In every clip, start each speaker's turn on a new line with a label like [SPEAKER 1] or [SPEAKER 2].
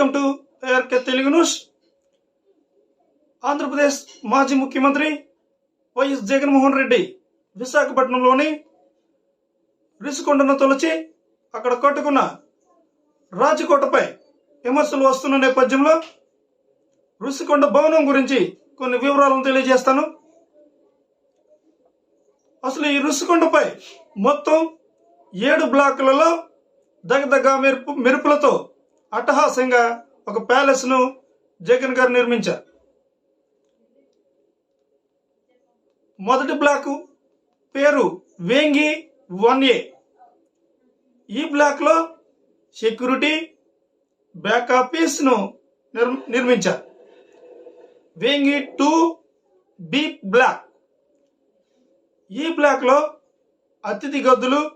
[SPEAKER 1] Welcome to ARK Telugu news Andhra Pradesh మాజీ ముఖ్యమంత్రి YS Jaganmohan Reddy విశాఖపట్నంలోని రిసుకొండను తొలచి అక్కడ కట్టుకున్న రాజకోటపై విమర్శలు వస్తున్న నేపథ్యంలో రుసికొండ భవనం గురించి కొన్ని వివరాలను తెలియజేస్తాను. అసలు ఈ రుసికొండపై మొత్తం ఏడు బ్లాకులలో దగదగ మెరుపు మెరుపులతో అట్టహాసంగా ఒక ప్యాలెస్ను జగన్ గారు నిర్మించారు. మొదటి బ్లాక్ పేరు వేంగి వన్ ఏ. ఈ బ్లాక్లో సెక్యూరిటీ బ్యాక్ ఆఫీస్ను నిర్- నిర్మించారు. Vengi two B block. ఈ బ్లాక్లో అతిథి గదులు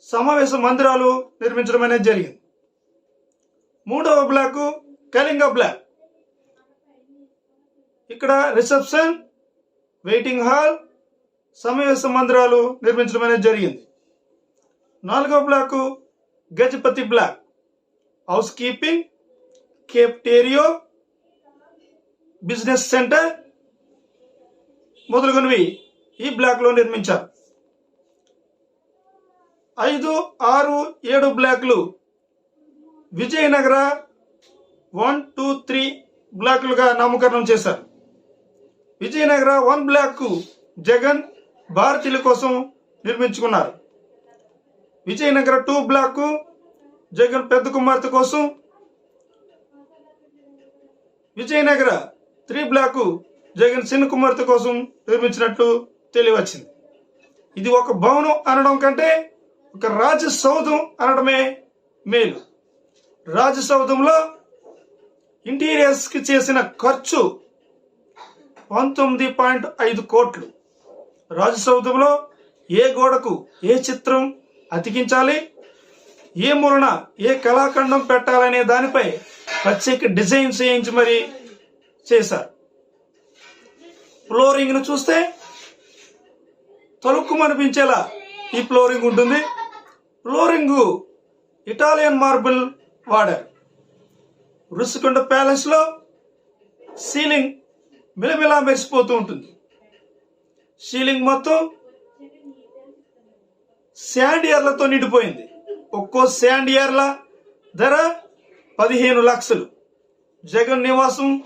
[SPEAKER 1] సమావేశ మందిరాలు నిర్మించడం అనేది జరిగింది. మూడవ బ్లాక్ కళింగ బ్లాక్ ఇక్కడ రిసెప్షన్ వెయిటింగ్ హాల్ సమావేశ మందిరాలు నిర్మించడం అనేది జరిగింది. నాలుగవ block Gajapati block house keeping cafeteria business centre మొదలుగునవి ఈ బ్లాక్లో నిర్మించారు. ఐదు ఆరు ఏడు బ్లాక్లు విజయనగర వన్ టూ త్రీ బ్లాకులుగా నామకరణం చేశారు. విజయనగర వన్ బ్లాక్ జగన్ భారతీయుల కోసం నిర్మించుకున్నారు. విజయనగర టూ బ్లాక్ జగన్ పెద్ద కుమార్తె కోసం విజయనగర త్రీ బ్లాక్ జగన్ చిన్న కుమార్తె కోసం నిర్మించినట్లు తెలియవచ్చింది. ఇది ఒక భవనం అనడం కంటే ఒక రాజసౌధం అనడమే మేలు. రాజసౌధంలో ఇంటీరియర్స్కి చేసిన ఖర్చు పంతొమ్మిది పాయింట్ ఐదు కోట్లు. రాజసౌధంలో ఏ గోడకు ఏ చిత్రం అతికించాలి? ఏ మూలన ఏ కళాఖండం పెట్టాలనే దానిపై ప్రత్యేక డిజైన్ చేయించి మరి చేశారు. ఫ్లోరింగ్ను చూస్తే తలుక్కుమనిపించేలా ఈ ఫ్లోరింగ్ ఉంటుంది. ఫ్లోరింగ్ ఇటాలియన్ మార్బుల్ వాడారు. రుషికొండ ప్యాలెస్లో సీలింగ్ మిలమిలా మెరిసిపోతూ ఉంటుంది. సీలింగ్ మొత్తం శాండ్ ఇయర్లతో నిండిపోయింది. ఒక్కో శాండ్ ఇయర్ల ధర పదిహేను లక్షలు. జగన్ నివాసం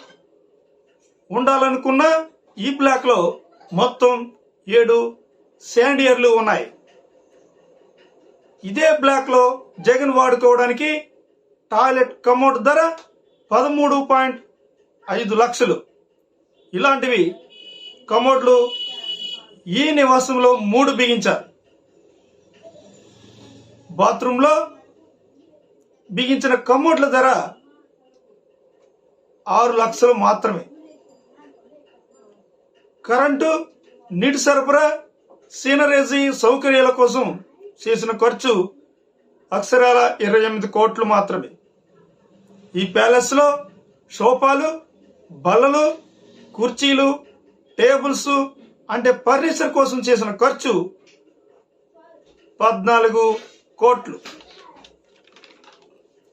[SPEAKER 1] ఉండాలనుకున్న ఈ బ్లాక్లో మొత్తం ఏడు శాండ్ ఇయర్లు ఉన్నాయి. ఇదే బ్లాక్లో జగన్ వాడుకోవడానికి టాయిలెట్ కమోడ్ ధర పదమూడు పాయింట్ ఐదు లక్షలు. ఇలాంటివి కమోడ్లు ఈ నివాసంలో మూడు బిగించారు. బాత్రూంలో బిగించిన కమోడ్ల ధర ఆరు లక్షలు మాత్రమే. కరెంటు నీటి సరఫరా సీనరేజీ సౌకర్యాల కోసం చేసిన ఖర్చు అక్షరాల ఇరవై ఎనిమిది కోట్లు మాత్రమే. ఈ ప్యాలెస్లో సోఫాలు బల్లలు కుర్చీలు టేబుల్స్ అంటే ఫర్నిచర్ కోసం చేసిన ఖర్చు పద్నాలుగు కోట్లు.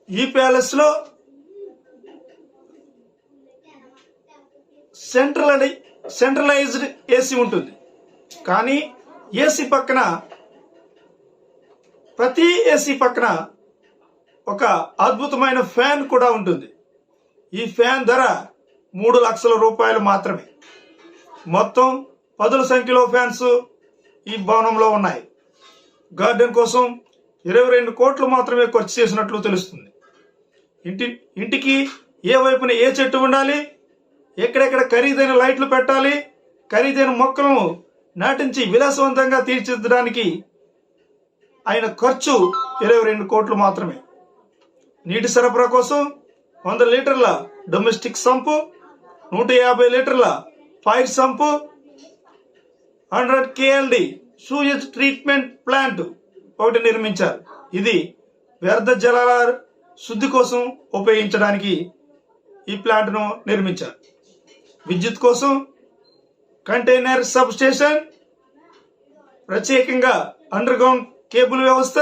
[SPEAKER 1] ఈ ప్యాలెస్లో సెంట్రల్ సెంట్రలైజ్డ్ ఏసీ ఉంటుంది. కానీ ఏసీ పక్కన ప్రతి ఏసీ పక్కన ఒక అద్భుతమైన ఫ్యాన్ కూడా ఉంటుంది. ఈ ఫ్యాన్ ధర మూడు లక్షల రూపాయలు మాత్రమే. మొత్తం పదుల సంఖ్యలో ఫ్యాన్స్ ఈ భవనంలో ఉన్నాయి. గార్డెన్ కోసం ఇరవై రెండు కోట్లు మాత్రమే ఖర్చు చేసినట్లు తెలుస్తుంది. ఇంటి ఇంటికి ఏ వైపున ఏ చెట్టు ఉండాలి ఎక్కడెక్కడ ఖరీదైన లైట్లు పెట్టాలి ఖరీదైన మొక్కలను నాటించి విలాసవంతంగా తీర్చిదిద్దడానికి ఆయన ఖర్చు ఇరవై రెండు కోట్లు మాత్రమే. నీటి సరఫరా కోసం వంద లీటర్ల డొమెస్టిక్ సంపు నూట యాభై లీటర్ల fire sump hundred KLD sewage treatment plant ఒకటి నిర్మించారు. ఇది వ్యర్థ జలాల శుద్ధి కోసం ఉపయోగించడానికి ఈ ప్లాంట్ను నిర్మించారు. విద్యుత్ కోసం కంటైనర్ సబ్ స్టేషన్ ప్రత్యేకంగా అండర్ గ్రౌండ్ కేబుల్ వ్యవస్థ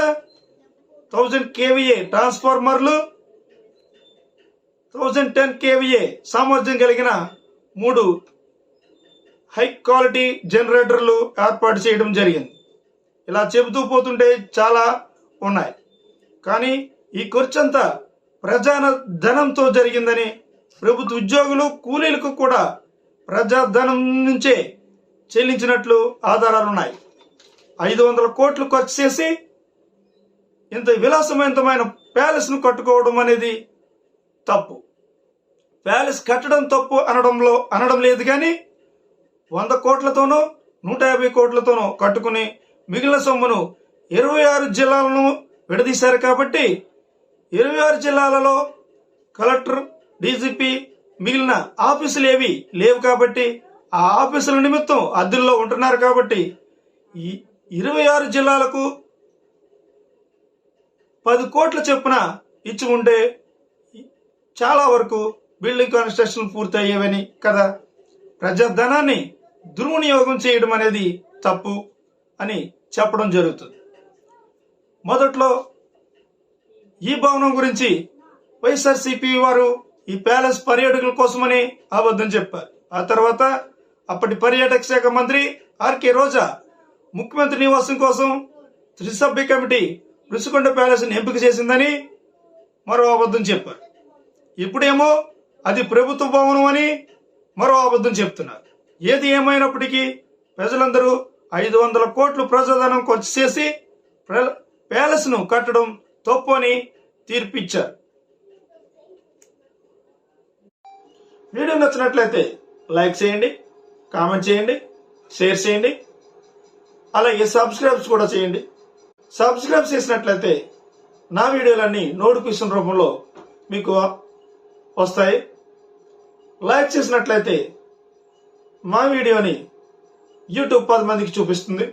[SPEAKER 1] థౌజండ్ కేవీఏ ట్రాన్స్ఫార్మర్లు థౌజండ్ టెన్ కేవీఏ సామర్థ్యం కలిగిన మూడు హై క్వాలిటీ జనరేటర్లు ఏర్పాటు చేయడం జరిగింది. ఇలా చెబుతూ పోతుంటే చాలా ఉన్నాయి. కానీ ఈ ఖర్చంతా ప్రజాన ధనంతో జరిగిందని ప్రభుత్వ ఉద్యోగులు కూలీలకు కూడా ప్రజాధనం నుంచే చెల్లించినట్లు ఆధారాలు ఉన్నాయి ఐదు వందల కోట్లు ఖర్చు చేసి ఇంత విలాసవంతమైన ప్యాలెస్ను కట్టుకోవడం అనేది తప్పు. ప్యాలెస్ కట్టడం తప్పు అనడంలో అనడం లేదు కానీ వంద కోట్లతోనో నూట యాభై కోట్లతోనో కట్టుకుని మిగిలిన సొమ్మును ఇరవై ఆరు జిల్లాలను విడదీశారు కాబట్టి ఇరవై ఆరు జిల్లాలలో కలెక్టర్ డీజీపీ మిగిలిన ఆఫీసులు ఏవి లేవు కాబట్టి ఆ ఆఫీసుల నిమిత్తం అద్దెల్లో ఉంటున్నారు కాబట్టి ఈ ఇరవై ఆరు జిల్లాలకు పది కోట్ల చొప్పున ఇచ్చి ఉంటే చాలా వరకు బిల్డింగ్ కన్స్ట్రక్షన్ పూర్తయ్యేవని కదా. ప్రజాధనాన్ని దుర్వినియోగం చేయడం అనేది తప్పు అని చెప్పడం జరుగుతుంది. మొదట్లో ఈ భవనం గురించి వైఎస్ఆర్సీపీ వారు ఈ ప్యాలెస్ పర్యాటకుల కోసమని అబద్ధం చెప్పారు. ఆ తర్వాత అప్పటి పర్యాటక శాఖ మంత్రి ఆర్కే రోజా ముఖ్యమంత్రి నివాసం కోసం త్రిసభ్య కమిటీ రుషికొండ ప్యాలెస్ ఎంపిక చేసిందని మరో అబద్ధం చెప్పారు. ఇప్పుడేమో అది ప్రభుత్వ భవనం అని మరో అబద్ధం చెప్తున్నారు. ఏది ఏమైనప్పటికీ ప్రజలందరూ ఐదు వందల కోట్లు ప్రజాధనం ఖర్చు చేసి ప్ర- ప్యాలెస్ను కట్టడం తప్పు అని తీర్పిచ్చారు. వీడియో నచ్చినట్లయితే లైక్ చేయండి కామెంట్ చేయండి షేర్ చేయండి అలాగే సబ్స్క్రైబ్స్ కూడా చేయండి. సబ్స్క్రైబ్ చేసినట్లయితే నా వీడియోలన్నీ నోటిఫికేషన్ రూపంలో మీకు వస్తాయి. లైక్ చేసినట్లయితే మా వీడియోని యూట్యూబ్ పది మందికి చూపిస్తుంది.